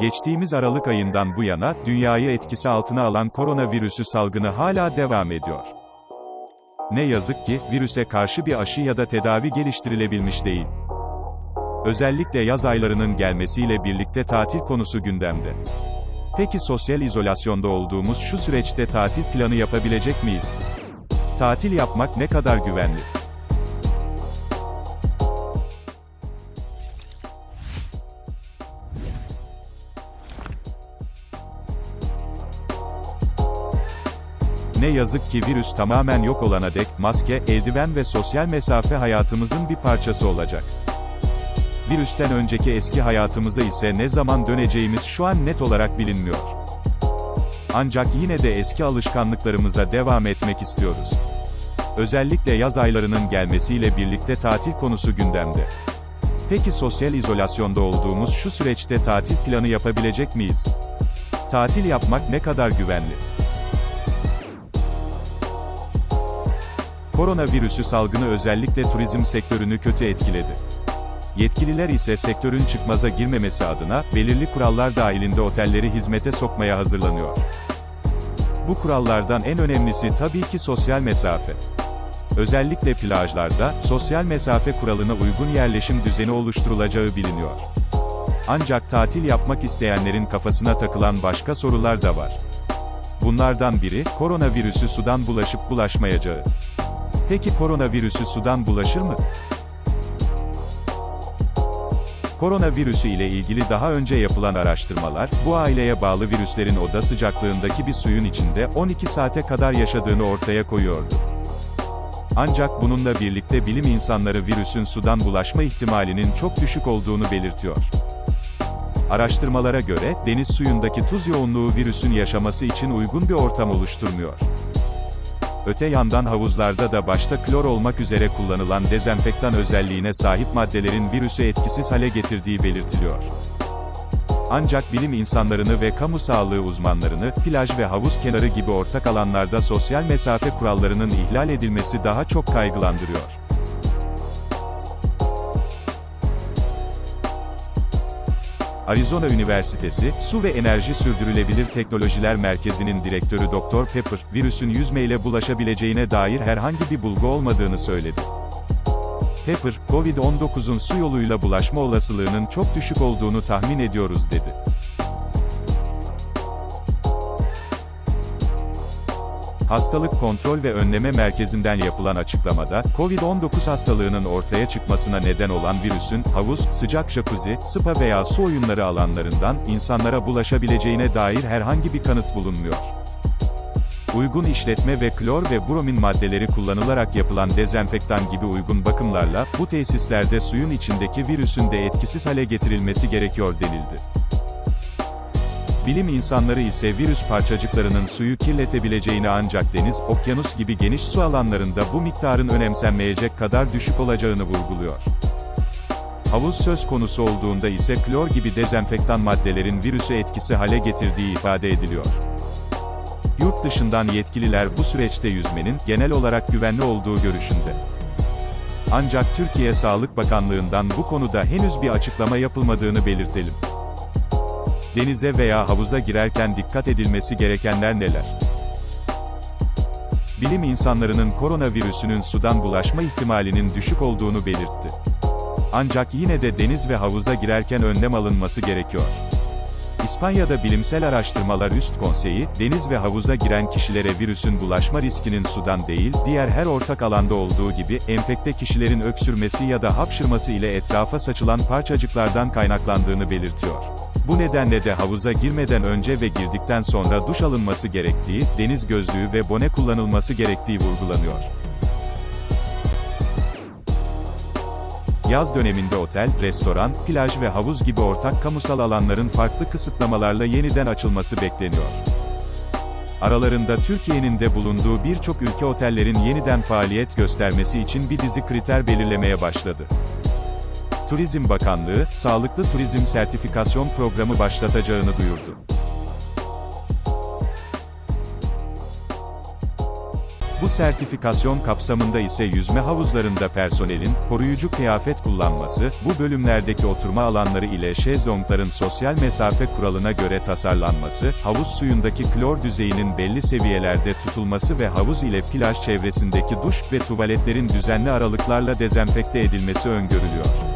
Geçtiğimiz Aralık ayından bu yana, dünyayı etkisi altına alan koronavirüsü salgını hala devam ediyor. Ne yazık ki, virüse karşı bir aşı ya da tedavi geliştirilebilmiş değil. Özellikle yaz aylarının gelmesiyle birlikte tatil konusu gündemde. Peki sosyal izolasyonda olduğumuz şu süreçte tatil planı yapabilecek miyiz? Tatil yapmak ne kadar güvenli? Ne yazık ki virüs tamamen yok olana dek, maske, eldiven ve sosyal mesafe hayatımızın bir parçası olacak. Virüsten önceki eski hayatımıza ise ne zaman döneceğimiz şu an net olarak bilinmiyor. Ancak yine de eski alışkanlıklarımıza devam etmek istiyoruz. Özellikle yaz aylarının gelmesiyle birlikte tatil konusu gündemde. Peki sosyal izolasyonda olduğumuz şu süreçte tatil planı yapabilecek miyiz? Tatil yapmak ne kadar güvenli? Koronavirüsü salgını özellikle turizm sektörünü kötü etkiledi. Yetkililer ise sektörün çıkmaza girmemesi adına, belirli kurallar dahilinde otelleri hizmete sokmaya hazırlanıyor. Bu kurallardan en önemlisi tabii ki sosyal mesafe. Özellikle plajlarda, sosyal mesafe kuralına uygun yerleşim düzeni oluşturulacağı biliniyor. Ancak tatil yapmak isteyenlerin kafasına takılan başka sorular da var. Bunlardan biri, koronavirüsü sudan bulaşıp bulaşmayacağı. Peki koronavirüsü sudan bulaşır mı? Koronavirüsü ile ilgili daha önce yapılan araştırmalar, bu aileye bağlı virüslerin oda sıcaklığındaki bir suyun içinde 12 saate kadar yaşadığını ortaya koyuyordu. Ancak bununla birlikte bilim insanları virüsün sudan bulaşma ihtimalinin çok düşük olduğunu belirtiyor. Araştırmalara göre, deniz suyundaki tuz yoğunluğu virüsün yaşaması için uygun bir ortam oluşturmuyor. Öte yandan havuzlarda da başta klor olmak üzere kullanılan dezenfektan özelliğine sahip maddelerin virüsü etkisiz hale getirdiği belirtiliyor. Ancak bilim insanlarını ve kamu sağlığı uzmanlarını, plaj ve havuz kenarı gibi ortak alanlarda sosyal mesafe kurallarının ihlal edilmesi daha çok kaygılandırıyor. Arizona Üniversitesi, Su ve Enerji Sürdürülebilir Teknolojiler Merkezi'nin direktörü Dr. Pepper, virüsün yüzmeyle bulaşabileceğine dair herhangi bir bulgu olmadığını söyledi. Pepper, COVID-19'un su yoluyla bulaşma olasılığının çok düşük olduğunu tahmin ediyoruz dedi. Hastalık Kontrol ve Önleme Merkezi'nden yapılan açıklamada, COVID-19 hastalığının ortaya çıkmasına neden olan virüsün, havuz, sıcak jacuzzi, spa veya su oyunları alanlarından, insanlara bulaşabileceğine dair herhangi bir kanıt bulunmuyor. Uygun işletme ve klor ve bromin maddeleri kullanılarak yapılan dezenfektan gibi uygun bakımlarla, bu tesislerde suyun içindeki virüsün de etkisiz hale getirilmesi gerekiyor denildi. Bilim insanları ise virüs parçacıklarının suyu kirletebileceğini ancak deniz, okyanus gibi geniş su alanlarında bu miktarın önemsenmeyecek kadar düşük olacağını vurguluyor. Havuz söz konusu olduğunda ise klor gibi dezenfektan maddelerin virüsü etkisi hale getirdiği ifade ediliyor. Yurt dışından yetkililer bu süreçte yüzmenin, genel olarak güvenli olduğu görüşünde. Ancak Türkiye Sağlık Bakanlığı'ndan bu konuda henüz bir açıklama yapılmadığını belirtelim. Denize veya havuza girerken dikkat edilmesi gerekenler neler? Bilim insanlarının koronavirüsünün sudan bulaşma ihtimalinin düşük olduğunu belirtti. Ancak yine de deniz ve havuza girerken önlem alınması gerekiyor. İspanya'da Bilimsel Araştırmalar Üst Konseyi, deniz ve havuza giren kişilere virüsün bulaşma riskinin sudan değil, diğer her ortak alanda olduğu gibi, enfekte kişilerin öksürmesi ya da hapşırması ile etrafa saçılan parçacıklardan kaynaklandığını belirtiyor. Bu nedenle de havuza girmeden önce ve girdikten sonra duş alınması gerektiği, deniz gözlüğü ve bone kullanılması gerektiği vurgulanıyor. Yaz döneminde otel, restoran, plaj ve havuz gibi ortak kamusal alanların farklı kısıtlamalarla yeniden açılması bekleniyor. Aralarında Türkiye'nin de bulunduğu birçok ülke otellerin yeniden faaliyet göstermesi için bir dizi kriter belirlemeye başladı. Turizm Bakanlığı, Sağlıklı Turizm Sertifikasyon Programı başlatacağını duyurdu. Bu sertifikasyon kapsamında ise yüzme havuzlarında personelin, koruyucu kıyafet kullanması, bu bölümlerdeki oturma alanları ile şezlongların sosyal mesafe kuralına göre tasarlanması, havuz suyundaki klor düzeyinin belli seviyelerde tutulması ve havuz ile plaj çevresindeki duş ve tuvaletlerin düzenli aralıklarla dezenfekte edilmesi öngörülüyor.